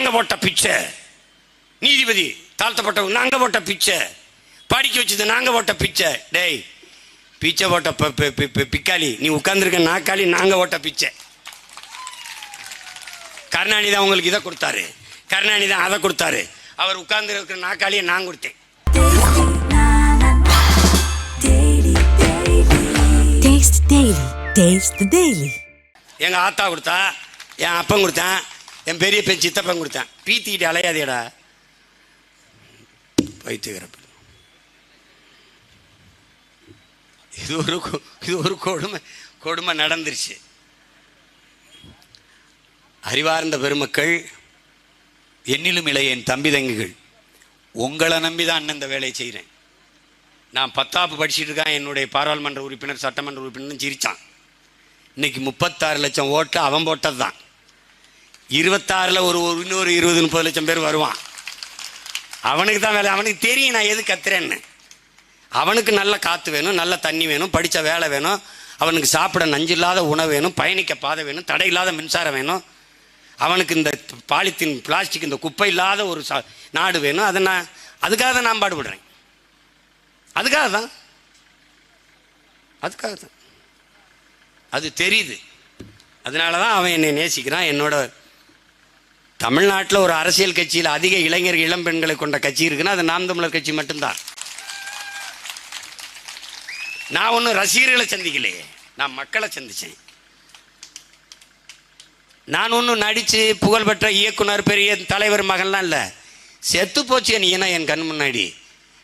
நாங்க போட்ட பிச்சை. நீதிபதி தாழ்த்தப்பட்டவங்க நாங்க போட்ட பிச்சை. படிக்க வச்சது நாங்க போட்ட பிச்சை. டேய் பிச்சை போட்ட பிக்காளி நீ உட்கார்ந்துருக்க நாக்காளி நாங்க போட்ட பிச்சை. கருணாநிதி தான் உங்களுக்கு இதை கொடுத்தாரு. கருணாநிதி தான் அதை கொடுத்தாரு. அவர் உட்கார்ந்து இருக்கிற நாக்காளியை நான் கொடுத்தேன். Taste Daily. Taste the Daily. எங்க ஆத்தா கொடுத்தா என் அப்பன் கொடுத்தான். என் பெரிய பெண் சித்தப்பன் கொடுத்தான். பீத்திக்கிட்டு அலையாதேடா. வைத்துகிறப்ப இது ஒரு இது ஒரு கொடுமை கொடுமை நடந்துருச்சு. அறிவார்ந்த பெருமக்கள் என்னிலும் இளைய என் தம்பி தங்கிகள் உங்களை நம்பி தான் அண்ணன் இந்த வேலையை செய்கிறேன் நான் பத்தாப்பு படிச்சுட்டு இருக்கேன் என்னுடைய பாராளுமன்ற உறுப்பினர் சட்டமன்ற உறுப்பினர் சிரித்தான் இன்னைக்கு முப்பத்தாறு லட்சம் ஓட்டு அவன் போட்டது தான் இருபத்தாறில் ஒரு ஒரு இன்னொரு இருபது முப்பது லட்சம் பேர் வருவான். அவனுக்கு தான் வேலை. அவனுக்கு தெரியும் நான் எது கத்துறேன்னு. அவனுக்கு நல்ல காற்று வேணும் நல்ல தண்ணி வேணும் படித்த வேலை வேணும் அவனுக்கு சாப்பிட நஞ்சில்லாத உணவு வேணும் பயணிக்க பாதை வேணும் தடை இல்லாத மின்சாரம் வேணும். அவனுக்கு இந்த பாலித்தீன் பிளாஸ்டிக் இந்த குப்பை இல்லாத ஒரு சா நாடு வேணும். அதை நான் அதுக்காக தான் நான் பாடுபடுறேன். அதுக்காக தான். அதுக்காக தான். அது தெரியுது. அதனால தான் அவன் என்னை நேசிக்கிறான். என்னோட தமிழ்நாட்டில் ஒரு அரசியல் கட்சியில் அதிக இளைஞர் இளம் பெண்களை கொண்ட கட்சி இருக்குன்னா அது நாம் தமிழர் கட்சி மட்டும்தான். நான் ஒன்றும் ரசிகர்களை சந்திக்கலையே நான் மக்களை சந்திச்சேன். நான் ஒன்றும் நடித்து புகழ்பெற்ற இயக்குனர் பெரிய தலைவர் மகன்லாம் இல்லை. செத்து போச்சு நீ என்ன என் கண் முன்னாடி.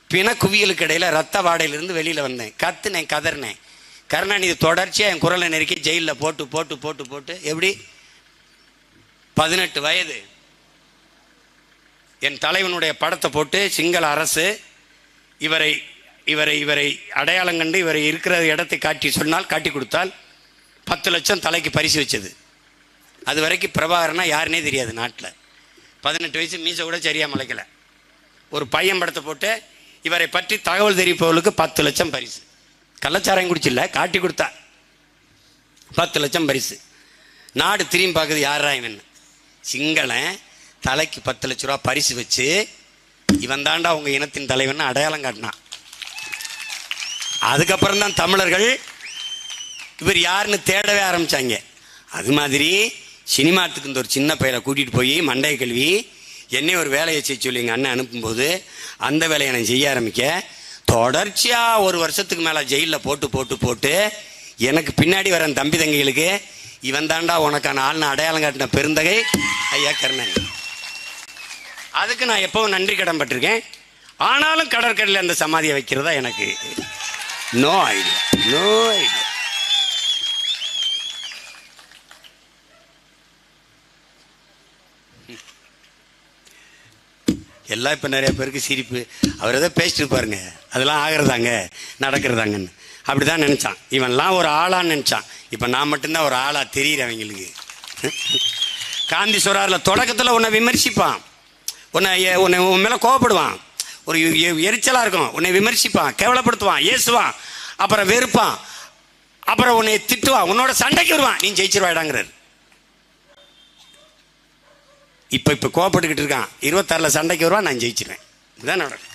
பிண குவியலுக்கு இடையில் ரத்த வாடையிலிருந்து வெளியில் வந்தேன். கத்துனேன் கதறினேன். கருணாநிதி தொடர்ச்சியாக என் குரலை நெருக்கி ஜெயிலில் போட்டு போட்டு போட்டு போட்டு எப்படி? பதினெட்டு வயது. என் தலைவனுடைய படத்தை போட்டு சிங்கள அரசு இவரை இவரை இவரை அடையாளம் கண்டு இவரை இருக்கிற இடத்தை காட்டி சொன்னால் காட்டி கொடுத்தால் பத்து லட்சம் தலைக்கு பரிசு வச்சது. அது வரைக்கும் பிரபாகரனா யாருனே தெரியாது நாட்டில். பதினெட்டு வயசு மீசை கூட சரியாக முளைக்கல. ஒரு பையன் படத்தை போட்டு இவரை பற்றி தகவல் தெரிவிப்பவர்களுக்கு பத்து லட்சம் பரிசு. கள்ளச்சாரம் குடிச்சில்ல காட்டி கொடுத்தா பத்து லட்சம் பரிசு. நாடு திரும்பி பார்க்குது யாரா இவன்? சிங்களன் தலைக்கு பத்து லட்ச ரூபா பரிசு வச்சு இவன் தாண்டா உங்க இனத்தின் தலைவன் அடையாளம் காட்டினான். அதுக்கப்புறம் தான் தமிழர்கள் இவர் யாருன்னு தேடவே ஆரம்பிச்சாங்க. அது மாதிரி சினிமாத்துக்கு இந்த ஒரு சின்ன பையனை கூட்டிட்டு போய் மண்டைய கல்வி என்னை ஒரு வேலையை செய்ய சொல்லி எங்கள் அண்ணன் அனுப்பும்போது அந்த வேலையை நான் செய்ய ஆரம்பிக்க தொடர்ச்சியாக ஒரு வருஷத்துக்கு மேலே ஜெயிலில் போட்டு போட்டு போட்டு எனக்கு பின்னாடி வர தம்பி தங்கைகளுக்கு இவன் தாண்டா உனக்கான ஆள்னு அடையாளம் காட்டின பெருந்தகை ஐயா கருணன். அதுக்கு நான் எப்பவும் நன்றி கடன் பட்டிருக்கேன். ஆனாலும் கடற்கரையில் அந்த சமாதியை வைக்கிறதா எனக்கு நோ ஐடியா நோ ஐடியா எல்லாம் இப்போ நிறைய பேருக்கு சிரிப்பு. அவர் ஏதோ பேசிட்டு பாருங்க அதெல்லாம் ஆகிறதாங்க நடக்கிறதாங்கன்னு. அப்படி தான் நினச்சான். இவன்லாம் ஒரு ஆளான்னு நினச்சான். இப்போ நான் மட்டும்தான் ஒரு ஆளாக தெரியுறேன் அவங்களுக்கு. காந்தி சொல்கிறாரில் தொடக்கத்தில் உன்னை விமர்சிப்பான். உன்னை உன்னை உன் மேலே கோவப்படுவான். ஒரு எரிச்சலாக இருக்கும். உன்னை விமர்சிப்பான் கேவலப்படுத்துவான் ஏசுவான் அப்புறம் வெறுப்பான். அப்புறம் உன்னை திட்டுவான். உன்னோட சண்டைக்கு வருவான். நீ ஜெயிச்சிருவாடாங்கிறார் இப்போ இப்போ கோவப்பட்டுக்கிட்டு இருக்கான். இருபத்தாறில் சண்டைக்கு வருவான் நான் ஜெயிச்சிருவேன். இதுதான் நடக்கும்.